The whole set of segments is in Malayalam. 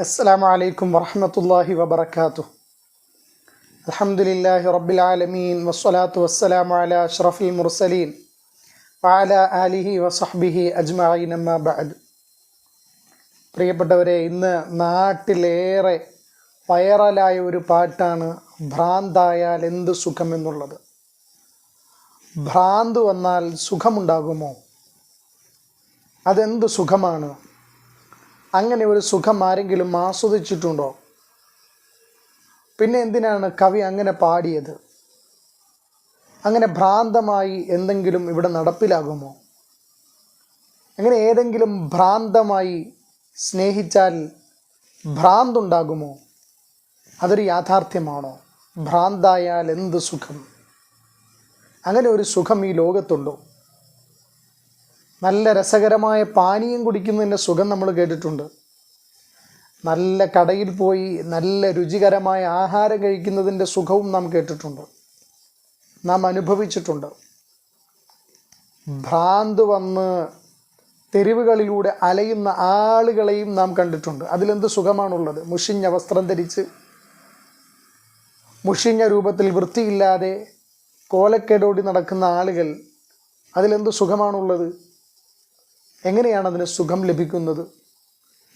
السلام عليكم ورحمة الله وبركاته الحمد لله رب العالمين والصلاة والسلام على أشرف المرسلين وعلى آله وصحبه أجمعين أما بعد പ്രിയപ്പെട്ടവരെ ഇന്ന് നാട്ടിലേറെ വൈറലായ ഒരു പാട്ടാണ് ഭ്രാന്തായാൽ എന്ത് സുഖം എന്നുള്ളത് ഭ്രാന്ത് വന്നാൽ സുഖമുണ്ടാകുമോ അതെന്ത് സുഖമാണ് അങ്ങനെ ഒരു സുഖം ആരെങ്കിലും ആസ്വദിച്ചിട്ടുണ്ടോ? പിന്നെ എന്തിനാണ് കവി അങ്ങനെ പാടിയത്? അങ്ങനെ ഭ്രാന്തമായി എന്തെങ്കിലും ഇവിടെ നടപ്പിലാകുമോ? അങ്ങനെ ഏതെങ്കിലും ഭ്രാന്തമായി സ്നേഹിച്ചാൽ ഭ്രാന്തുണ്ടാകുമോ? അതൊരു യാഥാർത്ഥ്യമാണോ? ഭ്രാന്തായാൽ എന്ത് സുഖം? അങ്ങനെ ഒരു സുഖം ഈ ലോകത്തുണ്ടോ? നല്ല രസകരമായ പാനീയം കുടിക്കുന്നതിന്റെ സുഖം നമ്മൾ കേട്ടിട്ടുണ്ട്. നല്ല കടയിൽ പോയി നല്ല രുചികരമായ ആഹാരം കഴിക്കുന്നതിന്റെ സുഖവും നാം കേട്ടിട്ടുണ്ട്. നാം അനുഭവിച്ചിട്ടുണ്ട്. ഭ്രാന്ത് വന്ന് തെരുവുകളിലൂടെ അലയുന്ന ആളുകളെയും നാം കണ്ടിട്ടുണ്ട്. അതിലെന്ത് സുഖമാണുള്ളത്? മുഷിഞ്ഞ വസ്ത്രം ധരിച്ച് മുഷിഞ്ഞ രൂപത്തിൽ വൃത്തിയില്ലാതെ കോലക്കേടോടി നടക്കുന്ന ആളുകൾ അതിലെന്ത് സുഖമാണുള്ളത്? എങ്ങനെയാണ് അതിന് സുഖം ലഭിക്കുന്നത്?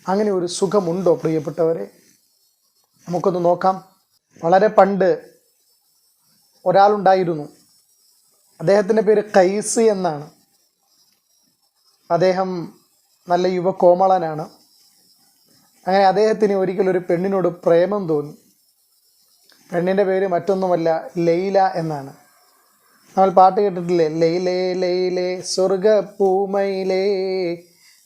അങ്ങനെ ഒരു സുഖമുണ്ടോ പ്രിയപ്പെട്ടവരെ? നമുക്കൊന്ന് നോക്കാം. വളരെ പണ്ട് ഒരാളുണ്ടായിരുന്നു. അദ്ദേഹത്തിന്റെ പേര് കൈസ് എന്നാണ്. അദ്ദേഹം നല്ല യുവ കോമളനാണ്. അങ്ങനെ അദ്ദേഹത്തിന് ഒരിക്കൽ ഒരു പെണ്ണിനോട് പ്രേമം തോന്നി. പെണ്ണിന്റെ പേര് മറ്റൊന്നുമല്ല ലൈല എന്നാണ്. നമ്മൾ പാട്ട് കേട്ടിട്ടില്ലേ? ലേ ലേ ലൈലേ സ്വർഗപ്പൂമയിലേ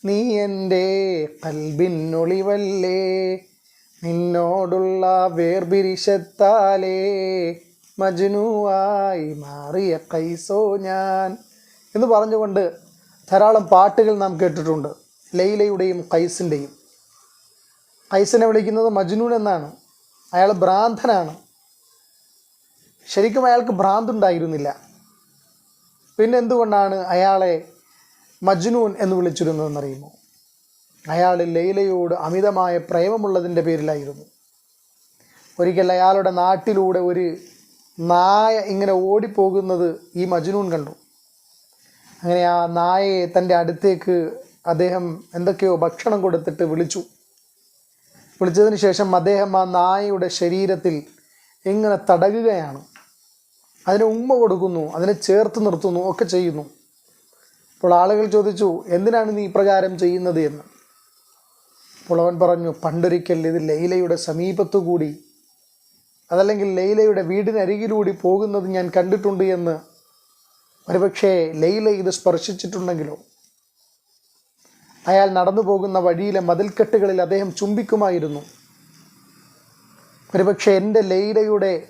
നീ എന്റെ കൽബിന്നൊളിവല്ലേ നിന്നോടുള്ള വേർപിരിശത്താലേ മജ്നുവായി മാറിയ കൈസോ ഞാൻ എന്ന് പറഞ്ഞുകൊണ്ട് ധാരാളം പാട്ടുകൾ നാം കേട്ടിട്ടുണ്ട്. ലൈലയുടെയും കൈസിന്റെയും. കൈസിനെ വിളിക്കുന്നത് മജ്നൂൻ എന്നാണ്. അയാൾ ഭ്രാന്തനാണ്. ശരിക്കും അയാൾക്ക് ഭ്രാന്തുണ്ടായിരുന്നില്ല. പിന്നെ എന്തുകൊണ്ടാണ് അയാളെ മജ്നൂൻ എന്ന് വിളിച്ചിരുന്നതെന്നറിയുമോ? അയാൾ ലൈലയോട് അമിതമായ പ്രേമമുള്ളതിന്റെ പേരിലായിരുന്നു. ഒരിക്കൽ അയാളുടെ നാട്ടിലൂടെ ഒരു നായ ഇങ്ങനെ ഓടിപ്പോകുന്നത് ഈ മജ്നൂൻ കണ്ടു. അങ്ങനെ ആ നായയെ തന്റെ അടുത്തേക്ക് അദ്ദേഹം എന്തൊക്കെയോ ഭക്ഷണം കൊടുത്തിട്ട് വിളിച്ചു. വിളിച്ചതിന് ശേഷം അദ്ദേഹം ആ നായയുടെ ശരീരത്തിൽ ഇങ്ങനെ തടകുകയാണ്. അതിന് ഉമ്മ കൊടുക്കുന്നു അതിനെ ചേർത്ത് നിർത്തുന്നു ഒക്കെ ചെയ്യുന്നു. അപ്പോൾ ആളുകൾ ചോദിച്ചു എന്തിനാണ് നീ ഇപ്രകാരം ചെയ്യുന്നത് എന്ന്? അപ്പോൾ അവൻ പറഞ്ഞു പണ്ടൊരിക്കൽ ഇത് ലൈലയുടെ സമീപത്തു കൂടി അതല്ലെങ്കിൽ ലൈലയുടെ വീടിനരികിലൂടി പോകുന്നത് ഞാൻ കണ്ടിട്ടുണ്ട് എന്ന്. ഒരുപക്ഷേ ലൈല ഇത് സ്പർശിച്ചിട്ടുണ്ടെങ്കിലോ? അയാൾ നടന്നു പോകുന്ന വഴിയിലെ മതിൽക്കെട്ടുകളിൽ അദ്ദേഹം ചുംബിക്കുമായിരുന്നു. ഒരുപക്ഷെ എന്റെ ലൈലയുടെ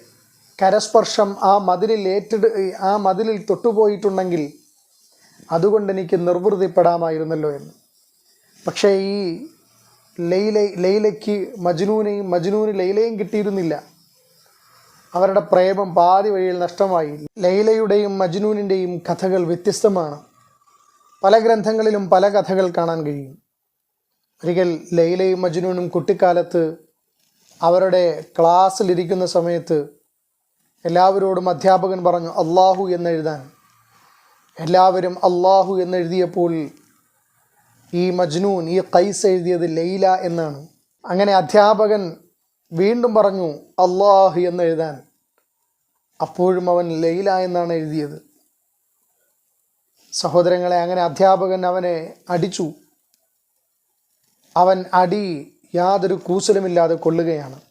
കരസ്പർശം ആ മതിലിൽ ഏറ്റെടു ആ മതിലിൽ തൊട്ടുപോയിട്ടുണ്ടെങ്കിൽ അതുകൊണ്ട് എനിക്ക് നിർവൃതിപ്പെടാമായിരുന്നല്ലോ എന്ന്. പക്ഷേ ഈ ലൈല ലൈലയ്ക്ക് മജ്നൂനെയും മജ്നൂന് ലൈലയും കിട്ടിയിരുന്നില്ല. അവരുടെ പ്രേമം പാതി വഴിയിൽ നഷ്ടമായി. ലൈലയുടെയും മജ്നൂനിന്റെയും കഥകൾ വ്യത്യസ്തമാണ്. പല ഗ്രന്ഥങ്ങളിലും പല കഥകൾ കാണാൻ കഴിയും. ഒരിക്കൽ ലൈലയും മജ്നൂനും കുട്ടിക്കാലത്ത് അവരുടെ ക്ലാസ്സിലിരിക്കുന്ന സമയത്ത് എല്ലാവരോടും അധ്യാപകൻ പറഞ്ഞു അള്ളാഹു എന്നെഴുതാൻ. എല്ലാവരും അള്ളാഹു എന്നെഴുതിയപ്പോൾ ഈ മജ്നൂൻ ഈ കൈസ് എഴുതിയത് ലൈല എന്നാണ്. അങ്ങനെ അധ്യാപകൻ വീണ്ടും പറഞ്ഞു അള്ളാഹു എന്നെഴുതാൻ. അപ്പോഴും അവൻ ലൈല എന്നാണ് എഴുതിയത്. സഹോദരങ്ങളെ അങ്ങനെ അധ്യാപകൻ അവനെ അടിച്ചു. അവൻ അടി യാതൊരു കൂസലുമില്ലാതെ കൊള്ളുകയാണ്.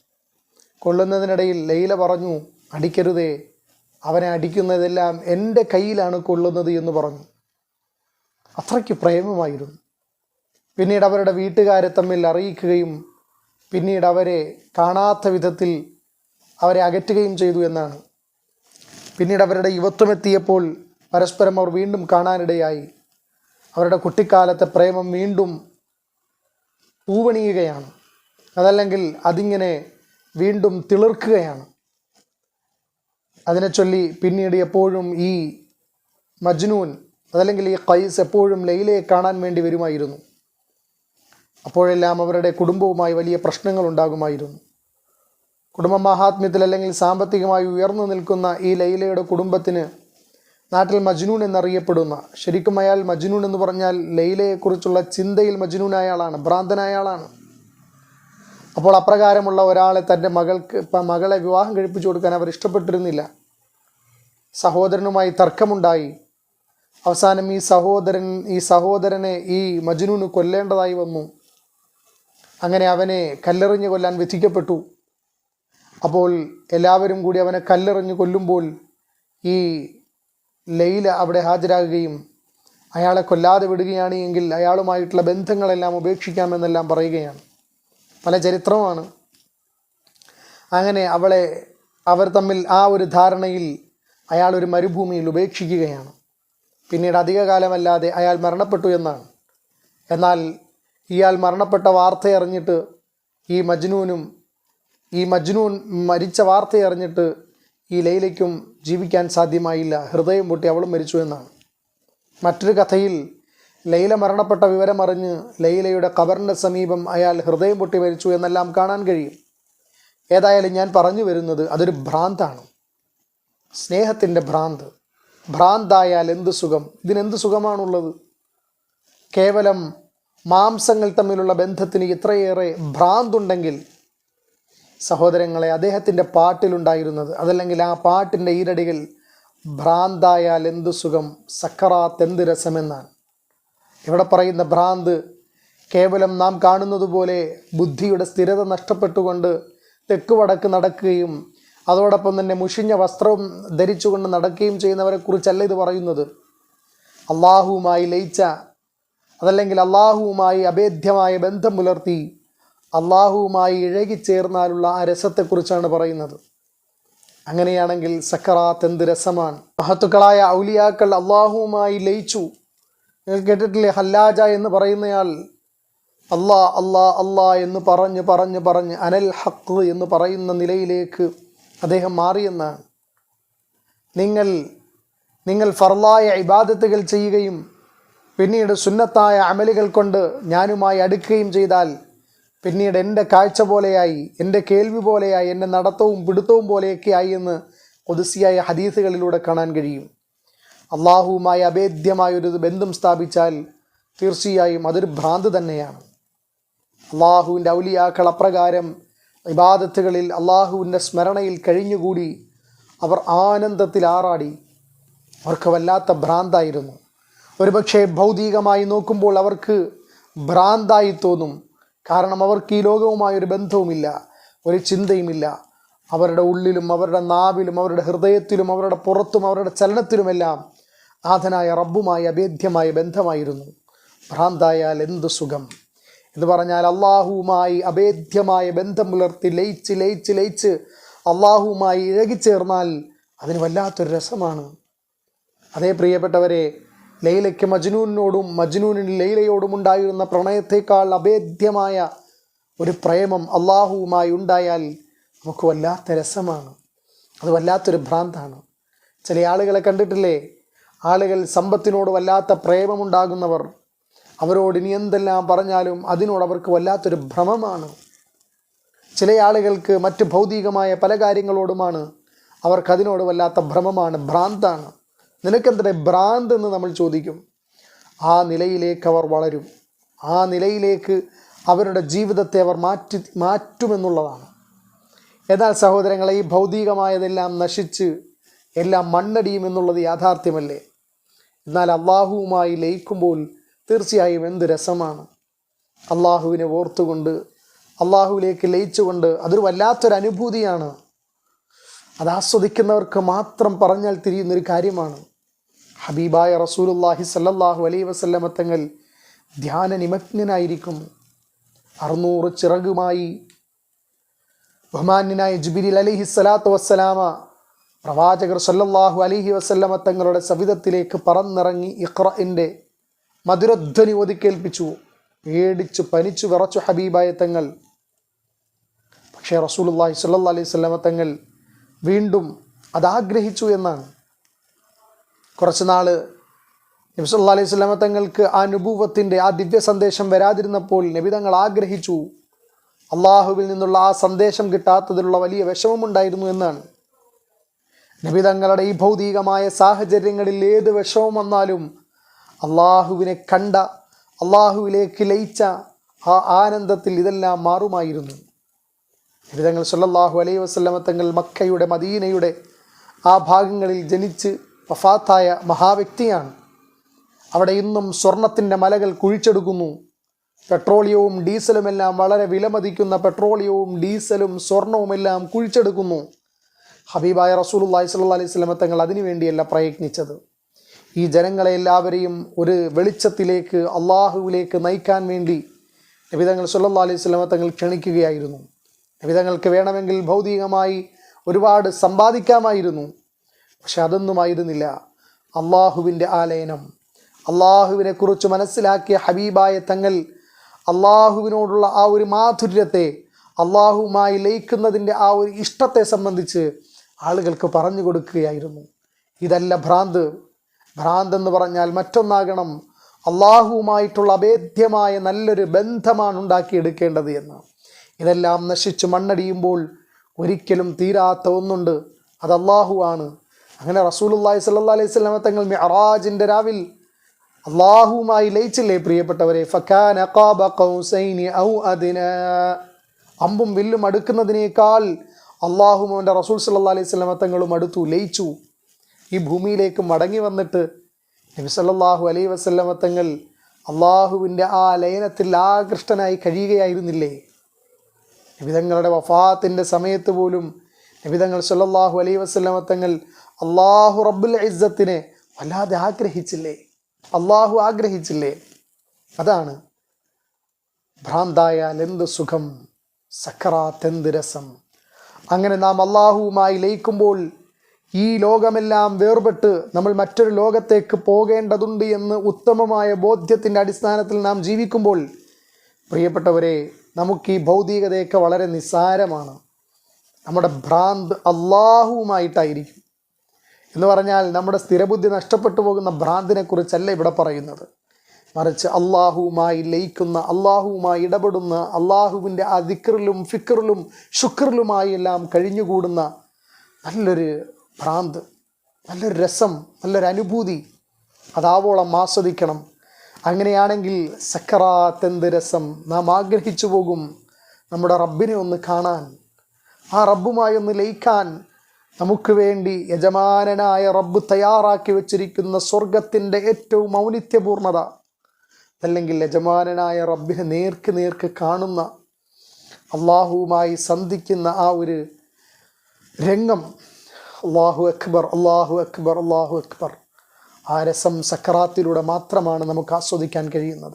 കൊള്ളുന്നതിനിടയിൽ ലൈല പറഞ്ഞു അടിക്കരുതേ. അവനെ അടിക്കുന്നതെല്ലാം എന്റെ കയ്യിലാണ് കൊള്ളുന്നത് എന്ന് പറഞ്ഞു. അത്രയ്ക്ക് പ്രേമമായിരുന്നു. പിന്നീട് അവരുടെ വീട്ടുകാരെ തമ്മിൽ അറിയിക്കുകയും പിന്നീട് അവരെ കാണാത്ത വിധത്തിൽ അവരെ അകറ്റുകയും ചെയ്തു എന്നാണ്. പിന്നീട് അവരുടെ യുവത്വമെത്തിയപ്പോൾ പരസ്പരം അവർ വീണ്ടും കാണാനിടയായി. അവരുടെ കുട്ടിക്കാലത്തെ പ്രേമം വീണ്ടും പൂവണിയുകയാണ്. അതല്ലെങ്കിൽ അതിങ്ങനെ വീണ്ടും തിളിർക്കുകയാണ്. അതിനെ ചൊല്ലി പിന്നീട് എപ്പോഴും ഈ മജ്നൂൻ അതല്ലെങ്കിൽ ഈ കൈസ് എപ്പോഴും ലൈലയെ കാണാൻ വേണ്ടി വരുമായിരുന്നു. അപ്പോഴെല്ലാം അവരുടെ കുടുംബവുമായി വലിയ പ്രശ്നങ്ങൾ ഉണ്ടാകുമായിരുന്നു. കുടുംബ മഹാത്മ്യത്തിൽ അല്ലെങ്കിൽ സാമ്പത്തികമായി ഉയർന്നു നിൽക്കുന്ന ഈ ലൈലയുടെ കുടുംബത്തിന് നാട്ടിൽ മജ്നൂൻ എന്നറിയപ്പെടുന്ന ശരിക്കും അയാൾ മജ്നൂൻ എന്ന് പറഞ്ഞാൽ ലൈലയെക്കുറിച്ചുള്ള ചിന്തയിൽ മജ്നൂനായ ആളാണ് ഭ്രാന്തനായ ആളാണ്. അപ്പോൾ അപ്രകാരമുള്ള ഒരാളെ തന്റെ മകൾക്ക് മകളെ വിവാഹം കഴിപ്പിച്ചു കൊടുക്കാൻ അവർ ഇഷ്ടപ്പെട്ടിരുന്നില്ല. സഹോദരനുമായി തർക്കമുണ്ടായി. അവസാനം ഈ സഹോദരൻ ഈ സഹോദരനെ ഈ മജ്നൂന് കൊല്ലേണ്ടതായി വന്നു. അങ്ങനെ അവനെ കല്ലെറിഞ്ഞ് കൊല്ലാൻ വിധിക്കപ്പെട്ടു. അപ്പോൾ എല്ലാവരും കൂടി അവനെ കല്ലെറിഞ്ഞ് കൊല്ലുമ്പോൾ ഈ ലൈല അവിടെ ഹാജരാകുകയും അയാളെ കൊല്ലാതെ വിടുകയാണ് എങ്കിൽ അയാളുമായിട്ടുള്ള ബന്ധങ്ങളെല്ലാം ഉപേക്ഷിക്കാമെന്നെല്ലാം പറയുകയാണ്. പല ചരിത്രമാണ്. അങ്ങനെ അവളെ അവർ തമ്മിൽ ആ ഒരു ധാരണയിൽ അയാൾ ഒരു മരുഭൂമിയിൽ ഉപേക്ഷിക്കുകയാണ്. പിന്നീട് അധികകാലമല്ലാതെ അയാൾ മരണപ്പെട്ടു എന്നാണ്. എന്നാൽ ഇയാൾ മരണപ്പെട്ട വാർത്തയറിഞ്ഞിട്ട് ഈ മജ്നൂനും ഈ മജ്നൂൻ മരിച്ച വാർത്തയറിഞ്ഞിട്ട് ഈ ലൈലയ്ക്കും ജീവിക്കാൻ സാധ്യമായില്ല. ഹൃദയം പൊട്ടി അവളും മരിച്ചു എന്നാണ്. മറ്റൊരു കഥയിൽ ലൈല മരണപ്പെട്ട വിവരമറിഞ്ഞ് ലൈലയുടെ കബറിന്റെ സമീപം അയാൾ ഹൃദയം പൊട്ടി മരിച്ചു എന്നെല്ലാം കാണാൻ കഴിയും. ഏതായാലും ഞാൻ പറഞ്ഞു വരുന്നത് അതൊരു ഭ്രാന്താണ്. സ്നേഹത്തിന്റെ ഭ്രാന്ത്. ഭ്രാന്തായാൽ എന്ത് സുഖം? ഇതിനെന്ത് സുഖമാണുള്ളത്? കേവലം മാംസങ്ങൾ തമ്മിലുള്ള ബന്ധത്തിന് ഇത്രയേറെ ഭ്രാന്തുണ്ടെങ്കിൽ സഹോദരങ്ങളെ അദ്ദേഹത്തിന്റെ പാട്ടിലുണ്ടായിരുന്നത് അതല്ലെങ്കിൽ ആ പാട്ടിന്റെ ഈരടികൾ ഭ്രാന്തായാൽ എന്ത് സുഖം? സക്കറാത്ത് എന്ത് രസമെന്നാണ്. ഇവിടെ പറയുന്ന ഭ്രാന്ത് കേവലം നാം കാണുന്നത് പോലെ ബുദ്ധിയുടെ സ്ഥിരത നഷ്ടപ്പെട്ടുകൊണ്ട് തെക്കുവടക്ക് നടക്കുകയും അതോടൊപ്പം തന്നെ മുഷിഞ്ഞ വസ്ത്രവും ധരിച്ചുകൊണ്ട് നടക്കുകയും ചെയ്യുന്നവരെ കുറിച്ചല്ല ഇത് പറയുന്നത്. അള്ളാഹുവുമായി ലയിച്ച അതല്ലെങ്കിൽ അള്ളാഹുവുമായി അഭേദ്യമായ ബന്ധം പുലർത്തി അള്ളാഹുവുമായി ഇഴകിച്ചേർന്നാലുള്ള ആ രസത്തെക്കുറിച്ചാണ് പറയുന്നത്. അങ്ങനെയാണെങ്കിൽ സക്കറാത്ത് എന്ത് രസമാണ്. മഹത്തുക്കളായ ഔലിയാക്കൾ അള്ളാഹുവുമായി ലയിച്ചു. നിങ്ങൾ കേട്ടിട്ടില്ലേ? ഹല്ലാജ എന്ന് പറയുന്നയാൾ അല്ലാ അല്ലാ അല്ലാ എന്ന് പറഞ്ഞ് പറഞ്ഞ് പറഞ്ഞ് അനൽ ഹക്ക് എന്ന് പറയുന്ന നിലയിലേക്ക് അദ്ദേഹം മാറിയെന്നാണ് നിങ്ങൾ നിങ്ങൾ ഫർലായ ഇബാദത്തുകൾ ചെയ്യുകയും പിന്നീട് സുന്നത്തായ അമലുകൾ കൊണ്ട് ഞാനുമായി അടുക്കുകയും ചെയ്താൽ പിന്നീട് എന്റെ കാഴ്ച പോലെയായി എന്റെ കേൾവി പോലെയായി എന്റെ നടത്തവും പിടുത്തവും പോലെയൊക്കെ ആയി എന്ന് ഒതുസിയായ ഹദീസുകളിലൂടെ കാണാൻ കഴിയും. അള്ളാഹുവുമായി അഭേദ്യമായ ഒരു ബന്ധം സ്ഥാപിച്ചാൽ തീർച്ചയായും അതൊരു ഭ്രാന്ത് തന്നെയാണ്. അള്ളാഹുവിന്റെ ഔലിയാക്കൾ അപ്രകാരം ഇബാദത്തുകളിൽ അള്ളാഹുവിന്റെ സ്മരണയിൽ കഴിഞ്ഞുകൂടി അവർ ആനന്ദത്തിൽ ആറാടി. അവർക്ക് വല്ലാത്ത ഭ്രാന്തായിരുന്നു. ഒരുപക്ഷെ ഭൗതികമായി നോക്കുമ്പോൾ അവർക്ക് ഭ്രാന്തായി തോന്നും. കാരണം അവർക്ക് ഈ ലോകവുമായി ഒരു ബന്ധവുമില്ല ഒരു ചിന്തയുമില്ല. അവരുടെ ഉള്ളിലും അവരുടെ നാവിലും അവരുടെ ഹൃദയത്തിലും അവരുടെ പുറത്തും അവരുടെ ചലനത്തിലുമെല്ലാം നാഥനായ റബ്ബുമായി അഭേദ്യമായ ബന്ധമായിരുന്നു. ഭ്രാന്തായാൽ എന്ത് സുഖം? എന്ന് പറഞ്ഞാൽ അള്ളാഹുവുമായി അഭേദ്യമായ ബന്ധം പുലർത്തി ലയിച്ച് ലയിച്ച് ലയിച്ച് അള്ളാഹുവുമായി ഇഴകിച്ചേർന്നാൽ അതിന് വല്ലാത്തൊരു രസമാണ്. അതേ പ്രിയപ്പെട്ടവരെ ലൈലയ്ക്ക് മജ്നൂനോടും മജ്നൂനിന് ലൈലയോടും ഉണ്ടായിരുന്ന പ്രണയത്തേക്കാൾ അഭേദ്യമായ ഒരു പ്രേമം അള്ളാഹുവുമായി ഉണ്ടായാൽ നമുക്ക് വല്ലാത്ത രസമാണ്. അത് വല്ലാത്തൊരു ഭ്രാന്താണ്. ചില ആളുകളെ കണ്ടിട്ടില്ലേ? ആളുകൾ സമ്പത്തിനോട് വല്ലാത്ത പ്രേമമുണ്ടാകുന്നവർ. അവരോട് ഇനി എന്തെല്ലാം പറഞ്ഞാലും അതിനോട് അവർക്ക് വല്ലാത്തൊരു ഭ്രമമാണ്. ചില ആളുകൾക്ക് മറ്റ് ഭൗതികമായ പല കാര്യങ്ങളോടുമാണ് അവർക്കതിനോട് വല്ലാത്ത ഭ്രമമാണ് ഭ്രാന്താണ്. നിനക്കെന്തേ ഭ്രാന്ത് എന്ന് നമ്മൾ ചോദിക്കും? ആ നിലയിലേക്ക് അവർ വളരും. ആ നിലയിലേക്ക് അവരുടെ ജീവിതത്തെ അവർ മാറ്റി മാറ്റുമെന്നുള്ളതാണ്. എന്നാൽ സഹോദരങ്ങളെ ഈ ഭൗതികമായതെല്ലാം നശിച്ച് എല്ലാം മണ്ണടിയുമെന്നുള്ളത് യാഥാർത്ഥ്യമല്ലേ? എന്നാൽ അള്ളാഹുവുമായി ലയിക്കുമ്പോൾ തീർച്ചയായും എന്ത് രസമാണ്. അള്ളാഹുവിനെ ഓർത്തുകൊണ്ട് അള്ളാഹുവിലേക്ക് ലയിച്ചുകൊണ്ട് അതൊരു വല്ലാത്തൊരു അനുഭൂതിയാണ്. അത് ആസ്വദിക്കുന്നവർക്ക് മാത്രം പറഞ്ഞാൽ തിരിയുന്നൊരു കാര്യമാണ്. ഹബീബായ റസൂലുല്ലാഹി സല്ലാഹു അലൈ വസല്ലമത്തങ്ങൾ ധ്യാന നിമഗ്നനായിരിക്കും. അറുന്നൂറ് ചിറകുമായി ബഹുമാന്യനായ ജുബിരിൽ അലിഹി സ്വലാത്തു വസ്സലാമ പ്രവാചകർ സല്ലല്ലാഹു അലിഹി വസല്ലമ തങ്ങളുടെ സവിധത്തിലേക്ക് പറന്നിറങ്ങി ഇഖ്റഇന്റെ മധുരധ്വനി ഒതുക്കേൽപ്പിച്ചു പേടിച്ചു പനിച്ചു വിറച്ചു ഹബീബായ തങ്ങൾ. പക്ഷേ റസൂലുള്ളാഹി സല്ലാ അലൈഹി വസല്ലമ തങ്ങൾ വീണ്ടും അതാഗ്രഹിച്ചു എന്നാണ്. കുറച്ച് നാൾ നബി സല്ലാ അലൈഹി സ്വലാമ തങ്ങൾക്ക് ആ നുഭൂവത്തിന്റെ ആ ദിവ്യ സന്ദേശം വരാതിരുന്നപ്പോൾ നബി തങ്ങൾ ആഗ്രഹിച്ചു. അള്ളാഹുവിൽ നിന്നുള്ള ആ സന്ദേശം കിട്ടാത്തതിലുള്ള വലിയ വിഷമമുണ്ടായിരുന്നു എന്നാണ്. നബി തങ്ങളുടെ ഈ ഭൗതികമായ സാഹചര്യങ്ങളിൽ ഏത് വിഷമം വന്നാലും അള്ളാഹുവിനെ കണ്ട അള്ളാഹുവിലേക്ക് ലയിച്ച ആ ആനന്ദത്തിൽ ഇതെല്ലാം മാറുമായിരുന്നു. നബി സല്ലാഹു അലൈഹി വസല്ലമ തങ്ങൾ മക്കയുടെ മദീനയുടെ ആ ഭാഗങ്ങളിൽ ജനിച്ച് വഫാത്തായ മഹാവ്യക്തിയാണ്. അവിടെ ഇന്നും സ്വർണത്തിന്റെ മലകൾ കുഴിച്ചെടുക്കുന്നു. പെട്രോളിയവും ഡീസലുമെല്ലാം വളരെ വിലമതിക്കുന്ന പെട്രോളിയവും ഡീസലും സ്വർണവുമെല്ലാം കുഴിച്ചെടുക്കുന്നു. ഹബീബായ റസൂൽ റസൂലുള്ളാഹി സ്വല്ലാ അലൈഹി വസല്ലമ തങ്ങൾ അതിനുവേണ്ടിയല്ല പ്രയത്നിച്ചത്. ഈ ജനങ്ങളെ എല്ലാവരെയും ഒരു വെളിച്ചത്തിലേക്ക് അള്ളാഹുവിലേക്ക് നയിക്കാൻ വേണ്ടി നബിതങ്ങൾ സുല്ലാ അലൈഹി സ്വലമ തങ്ങൾ ക്ഷണിക്കുകയായിരുന്നു. നബിതങ്ങൾക്ക് വേണമെങ്കിൽ ഭൗതികമായി ഒരുപാട് സമ്പാദിക്കാമായിരുന്നു. പക്ഷെ അതൊന്നുമായിരുന്നില്ല അള്ളാഹുവിന്റെ ആലയനം അള്ളാഹുവിനെ കുറിച്ച് മനസ്സിലാക്കിയ ഹബീബായ തങ്ങൾ അള്ളാഹുവിനോടുള്ള ആ ഒരു മാധുര്യത്തെ അള്ളാഹുവുമായി ലയിക്കുന്നതിന്റെ ആ ഒരു ഇഷ്ടത്തെ സംബന്ധിച്ച് ആളുകൾക്ക് പറഞ്ഞു കൊടുക്കുകയായിരുന്നു. ഇതല്ല ഭ്രാന്ത്. ഭ്രാന്ത് എന്ന് പറഞ്ഞാൽ മറ്റൊന്നാകണം. അള്ളാഹുവുമായിട്ടുള്ള അഭേദ്യമായ നല്ലൊരു ബന്ധമാണ് ഉണ്ടാക്കിയെടുക്കേണ്ടത് എന്ന്. ഇതെല്ലാം നശിച്ച് മണ്ണടിയുമ്പോൾ ഒരിക്കലും തീരാത്ത ഒന്നുണ്ട്. അത് അള്ളാഹുവാണ് അങ്ങനെ റസൂലുള്ളാഹി സ്വല്ലല്ലാഹി അലൈഹി സ്വലാമ തങ്ങൾ മിഅറാജിന്റെ രാവിൽ അള്ളാഹുവുമായി ലയിച്ചില്ലേ പ്രിയപ്പെട്ടവരെ? അമ്പും വില്ലും അടുക്കുന്നതിനേക്കാൾ അള്ളാഹുമോന്റെ റസൂൽ സല്ലാ അലൈഹി വസല്ലമ തങ്ങളും അടുത്തു ലയിച്ചു. ഈ ഭൂമിയിലേക്ക് മടങ്ങി വന്നിട്ട് നബിസല്ലാഹു അലൈ അലൈഹി വസല്ലമ തങ്ങൾ അള്ളാഹുവിന്റെ ആ ലയനത്തിൽ ആകൃഷ്ടനായി കഴിയുകയായിരുന്നില്ലേ? നബിതങ്ങളുടെ വഫാത്തിന്റെ സമയത്ത് പോലും നബിതങ്ങൾ സല്ലാഹു അലൈ വസല്ലമ തങ്ങൾ അള്ളാഹു റബ്ബുൽ ഇസ്സത്തിനെ വല്ലാതെ ആഗ്രഹിച്ചില്ലേ? അള്ളാഹു ആഗ്രഹിച്ചില്ലേ? അതാണ് ഭ്രാന്തായാൽ എന്ത് സുഖം സക്കറാത്തെന്ത് രസം. അങ്ങനെ നാം അള്ളാഹുവുമായി ലയിക്കുമ്പോൾ ഈ ലോകമെല്ലാം വേർപെട്ട് നമ്മൾ മറ്റൊരു ലോകത്തേക്ക് പോകേണ്ടതുണ്ട് എന്ന് ഉത്തമമായ ബോധ്യത്തിന്റെ അടിസ്ഥാനത്തിൽ നാം ജീവിക്കുമ്പോൾ പ്രിയപ്പെട്ടവരെ നമുക്ക് ഈ ഭൗതികതയൊക്കെ വളരെ നിസ്സാരമാണ്. നമ്മുടെ ഭ്രാന്ത് അള്ളാഹുവുമായിട്ടായിരിക്കും എന്ന് പറഞ്ഞാൽ നമ്മുടെ സ്ഥിരബുദ്ധി നഷ്ടപ്പെട്ടു പോകുന്ന ഭ്രാന്തിനെ കുറിച്ചല്ല ഇവിടെ പറയുന്നത്. മറിച്ച് അള്ളാഹുവുമായി ലയിക്കുന്ന അള്ളാഹുവുമായി ഇടപെടുന്ന അള്ളാഹുവിന്റെ ആ ദിക്റിലും ഫിക്റിലും ശുക്റിലുമായി എല്ലാം കഴിഞ്ഞുകൂടുന്ന നല്ലൊരു ഭ്രാന്ത്. നല്ലൊരു രസം നല്ലൊരു അനുഭൂതി. അതാവോളം ആസ്വദിക്കണം. അങ്ങനെയാണെങ്കിൽ സക്കറാത്ത് എന്ത് രസം നാം ആഗ്രഹിച്ചു പോകും നമ്മുടെ റബ്ബിനെ ഒന്ന് കാണാൻ. ആ റബ്ബുമായി ഒന്ന് ലയിക്കാൻ നമുക്ക് വേണ്ടി യജമാനനായ റബ്ബ് തയ്യാറാക്കി വെച്ചിരിക്കുന്ന സ്വർഗത്തിന്റെ ഏറ്റവും ഔന്നിത്യപൂർണത അല്ലെങ്കിൽ യജമാനനായ റബ്ബിനെ നേർക്ക് നേർക്ക് കാണുന്ന അള്ളാഹുവുമായി സന്ധിക്കുന്ന ആ ഒരു രംഗം അള്ളാഹു അക്ബർ അള്ളാഹു അക്ബർ അള്ളാഹു അക്ബർ. ആ രസം സക്കറാത്തിലൂടെ മാത്രമാണ് നമുക്ക് ആസ്വദിക്കാൻ കഴിയുന്നത്.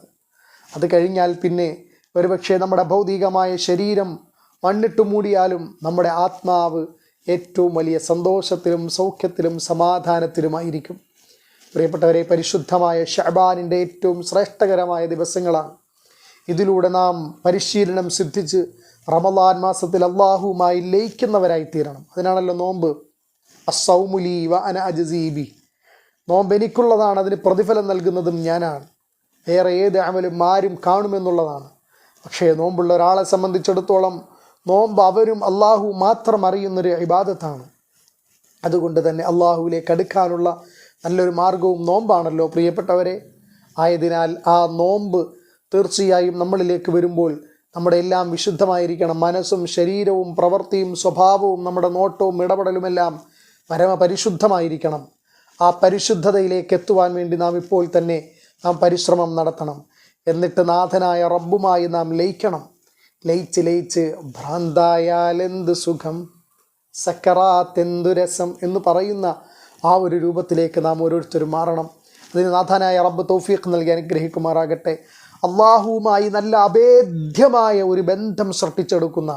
അത് കഴിഞ്ഞാൽ പിന്നെ ഒരുപക്ഷെ നമ്മുടെ ഭൗതികമായ ശരീരം മണ്ണിട്ട് മൂടിയാലും നമ്മുടെ ആത്മാവ് ഏറ്റവും വലിയ സന്തോഷത്തിലും സൗഖ്യത്തിലും സമാധാനത്തിലുമായിരിക്കും. പ്രിയപ്പെട്ടവരെ പരിശുദ്ധമായ ഷഹബാനിന്റെ ഏറ്റവും ശ്രേഷ്ഠകരമായ ദിവസങ്ങളാണ്. ഇതിലൂടെ നാം പരിശീലനം സിദ്ധിച്ച് റമലാൻ മാസത്തിൽ അള്ളാഹുവുമായി ലയിക്കുന്നവരായി തീരണം അതിനാണല്ലോ നോമ്പ്. അസൗമുലി വ അന അജസീബി നോമ്പെനിക്കുള്ളതാണ് അതിന് പ്രതിഫലം നൽകുന്നതും ഞാനാണ്. വേറെ ഏത് അമലും ആരും കാണുമെന്നുള്ളതാണ്. പക്ഷേ നോമ്പുള്ള ഒരാളെ സംബന്ധിച്ചിടത്തോളം നോമ്പ് അവരും അള്ളാഹു മാത്രം അറിയുന്നൊരു ഇബാദത്താണ്. അതുകൊണ്ട് തന്നെ അള്ളാഹുവിലേക്ക് അടുക്കാനുള്ള നല്ലൊരു മാർഗവും നോമ്പാണല്ലോ പ്രിയപ്പെട്ടവരെ. ആയതിനാൽ ആ നോമ്പ് തീർച്ചയായും നമ്മളിലേക്ക് വരുമ്പോൾ നമ്മുടെ എല്ലാം വിശുദ്ധമായിരിക്കണം. മനസ്സും ശരീരവും പ്രവൃത്തിയും സ്വഭാവവും നമ്മുടെ നോട്ടവും ഇടപെടലുമെല്ലാം പരമപരിശുദ്ധമായിരിക്കണം. ആ പരിശുദ്ധതയിലേക്ക് എത്തുവാൻ വേണ്ടി നാം ഇപ്പോൾ തന്നെ നാം പരിശ്രമം നടത്തണം. എന്നിട്ട് നാഥനായ റബ്ബുമായി നാം ലയിക്കണം. ലയിച്ച് ലയിച്ച് ഭ്രാന്തായാലെന്ത് സുഖം? സക്കറാത്തെന്തു രസം എന്ന് പറയുന്ന ആ ഒരു രൂപത്തിലേക്ക് നാം ഓരോരുത്തരും മാറണം. അതിന് നാഥനായ റബ്ബ് തൗഫീഖ് നൽകി അനുഗ്രഹിക്കുമാറാകട്ടെ. അള്ളാഹുവുമായി നല്ല അഭേദ്യമായ ഒരു ബന്ധം സൃഷ്ടിച്ചെടുക്കുന്ന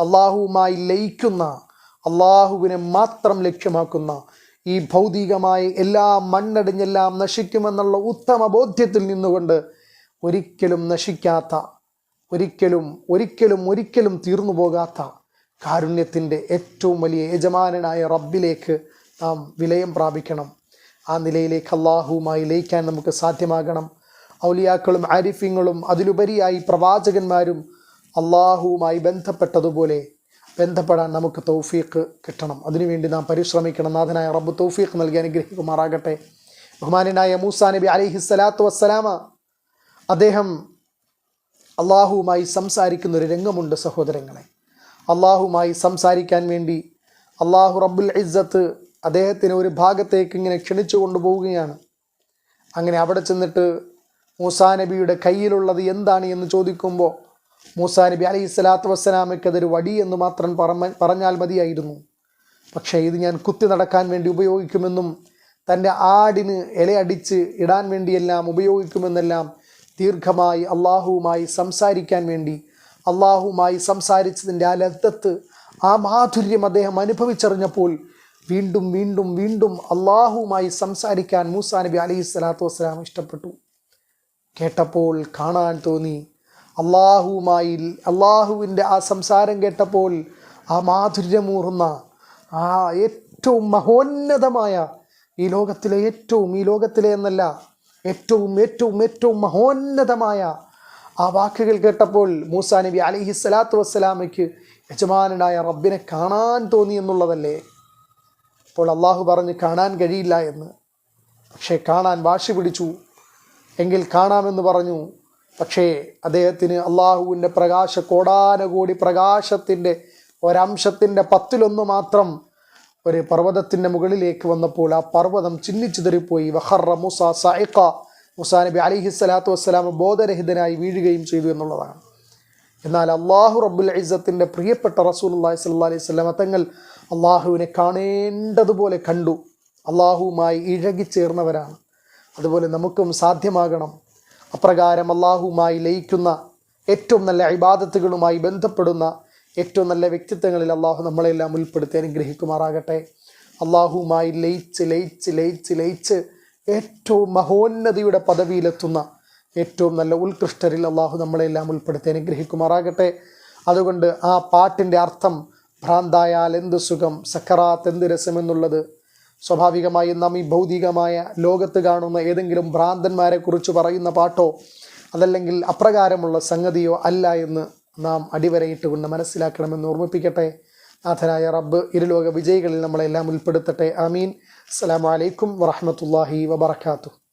അള്ളാഹുവുമായി ലയിക്കുന്ന അള്ളാഹുവിനെ മാത്രം ലക്ഷ്യമാക്കുന്ന ഈ ഭൗതികമായ എല്ലാ മണ്ണടിഞ്ഞെല്ലാം നശിക്കുമെന്നുള്ള ഉത്തമ ബോധ്യത്തിൽ നിന്നുകൊണ്ട് ഒരിക്കലും നശിക്കാത്ത ഒരിക്കലും ഒരിക്കലും ഒരിക്കലും തീർന്നു പോകാത്ത കാരുണ്യത്തിന്റെ ഏറ്റവും വലിയ യജമാനനായ റബ്ബിലേക്ക് നാം വിലയം പ്രാപിക്കണം. ആ നിലയിലേക്ക് അള്ളാഹുവുമായി ലയിക്കാൻ നമുക്ക് സാധ്യമാകണം. ഔലിയാക്കളും ആരിഫ്യങ്ങളും അതിലുപരിയായി പ്രവാചകന്മാരും അള്ളാഹുവുമായി ബന്ധപ്പെട്ടതുപോലെ ബന്ധപ്പെടാൻ നമുക്ക് തൗഫീഖ് കിട്ടണം. അതിനുവേണ്ടി നാം പരിശ്രമിക്കണം. നാഥനായ റബ്ബ് തൗഫീഖ് നൽകി അനുഗ്രഹിക്കുമാറാകട്ടെ. ബഹുമാനായ മൂസാ നബി അലിഹി സ്വലാത്തു വസ്സലാമ അദ്ദേഹം അള്ളാഹുവുമായി സംസാരിക്കുന്ന ഒരു രംഗമുണ്ട് സഹോദരങ്ങളെ. അള്ളാഹുമായി സംസാരിക്കാൻ വേണ്ടി അള്ളാഹു റബ്ബുൽ ഇസ്സത്ത് അദ്ദേഹത്തിന് ഒരു ഭാഗത്തേക്ക് ഇങ്ങനെ ക്ഷണിച്ചു കൊണ്ടുപോവുകയാണ്. അങ്ങനെ അവിടെ ചെന്നിട്ട് മൂസാ നബിയുടെ കയ്യിലുള്ളത് എന്താണ് എന്ന് ചോദിക്കുമ്പോൾ മൂസാ നബി അലൈഹി സ്വലാത്തു വസ്സലാമയ്ക്ക് അതൊരു വടി എന്ന് മാത്രം പറഞ്ഞാൽ മതിയായിരുന്നു. പക്ഷേ ഇത് ഞാൻ കുത്തി നടക്കാൻ വേണ്ടി ഉപയോഗിക്കുമെന്നും തന്റെ ആടിന് ഇലയടിച്ച് ഇടാൻ വേണ്ടിയെല്ലാം ഉപയോഗിക്കുമെന്നെല്ലാം ദീർഘമായി അള്ളാഹുവുമായി സംസാരിക്കാൻ വേണ്ടി അള്ളാഹുവുമായി സംസാരിച്ചതിന്റെ ആ ലബ്ധത്ത് ആ മാധുര്യം അദ്ദേഹം അനുഭവിച്ചറിഞ്ഞപ്പോൾ വീണ്ടും വീണ്ടും വീണ്ടും അള്ളാഹുവുമായി സംസാരിക്കാൻ മൂസാ നബി അലൈഹി സ്വലാത്തു വസ്സലാം ഇഷ്ടപ്പെട്ടു. കേട്ടപ്പോൾ കാണാൻ തോന്നി അള്ളാഹുവുമായി അള്ളാഹുവിന്റെ ആ സംസാരം കേട്ടപ്പോൾ ആ മാധുര്യമൂറുന്ന ആ ഏറ്റവും മഹോന്നതമായ ഈ ലോകത്തിലെ ഏറ്റവും ഈ ലോകത്തിലെ എന്നല്ല ഏറ്റവും ഏറ്റവും ഏറ്റവും മഹോന്നതമായ ആ വാക്കുകൾ കേട്ടപ്പോൾ മൂസാ നബി അലിഹി സ്വലാത്തു വസ്സലാമയ്ക്ക് യജമാനായ റബ്ബിനെ കാണാൻ തോന്നി എന്നുള്ളതല്ലേ? അപ്പോൾ അള്ളാഹു പറഞ്ഞ് കാണാൻ കഴിയില്ല എന്ന്. പക്ഷേ കാണാൻ വാശി പിടിച്ചു. എങ്കിൽ കാണാമെന്ന് പറഞ്ഞു. പക്ഷേ അദ്ദേഹത്തിന് അള്ളാഹുവിന്റെ പ്രകാശ കോടാനകോടി പ്രകാശത്തിന്റെ ഒരംശത്തിന്റെ പത്തിലൊന്ന് മാത്രം ഒരു പർവതത്തിന്റെ മുകളിലേക്ക് വന്നപ്പോൾ ആ പർവതം ചിന്നിച്ചിതറിപ്പോയി വഹറ മുസ സൈഖ മുസാ നബി അലിഹി സ്വലാത്തു വസ്സലാം ബോധരഹിതനായി വീഴുകയും ചെയ്തു എന്നുള്ളതാണ്. എന്നാൽ അള്ളാഹു റബ്ബുൽ ഇസ്സത്തിന്റെ പ്രിയപ്പെട്ട റസൂൽ അള്ളാഹി സ്വല്ലാ അലൈഹി സ്വലാം തങ്ങൾ അള്ളാഹുവിനെ കാണേണ്ടതുപോലെ കണ്ടു. അള്ളാഹുവുമായി ഇഴകിച്ചേർന്നവരാണ്. അതുപോലെ നമുക്കും സാധ്യമാകണം അപ്രകാരം അള്ളാഹുവുമായി ലയിക്കുന്ന ഏറ്റവും നല്ല ഇബാദത്തുകളുമായി ബന്ധപ്പെടുന്ന ഏറ്റവും നല്ല വ്യക്തിത്വങ്ങളിൽ അള്ളാഹു നമ്മളെല്ലാം ഉൾപ്പെടുത്തി അനുഗ്രഹിക്കുമാറാകട്ടെ. അള്ളാഹുവുമായി ലയിച്ച് ലയിച്ച് ലയിച്ച് ലയിച്ച് ഏറ്റവും മഹോന്നതിയുടെ പദവിയിലെത്തുന്ന ഏറ്റവും നല്ല ഉത്കൃഷ്ടരിൽ അള്ളാഹു നമ്മളെല്ലാം ഉൾപ്പെടുത്തി അനുഗ്രഹിക്കുമാറാകട്ടെ. അതുകൊണ്ട് ആ പാട്ടിന്റെ അർത്ഥം ഭ്രാന്തായാൽ എന്ത് സുഖം സക്കറാത്ത് എന്ത് രസം എന്നുള്ളത് സ്വാഭാവികമായും നാം ഈ ഭൗതികമായ ലോകത്ത് കാണുന്ന ഏതെങ്കിലും ഭ്രാന്തന്മാരെ കുറിച്ച് പറയുന്ന പാട്ടോ അതല്ലെങ്കിൽ അപ്രകാരമുള്ള സംഗതിയോ അല്ല എന്ന് നാം അടിവരയിട്ട് കൊണ്ട് മനസ്സിലാക്കണമെന്ന് ഓർമ്മിപ്പിക്കട്ടെ. നാഥനായ റബ്ബ് ഇരുലോക വിജയികളിൽ നമ്മളെല്ലാം ഉൾപ്പെടുത്തട്ടെ. ആമീൻ. അസ്സലാമലൈക്കും അലൈക്കും വറഹ്മത്തുള്ളാഹി വബറകാതുഹു.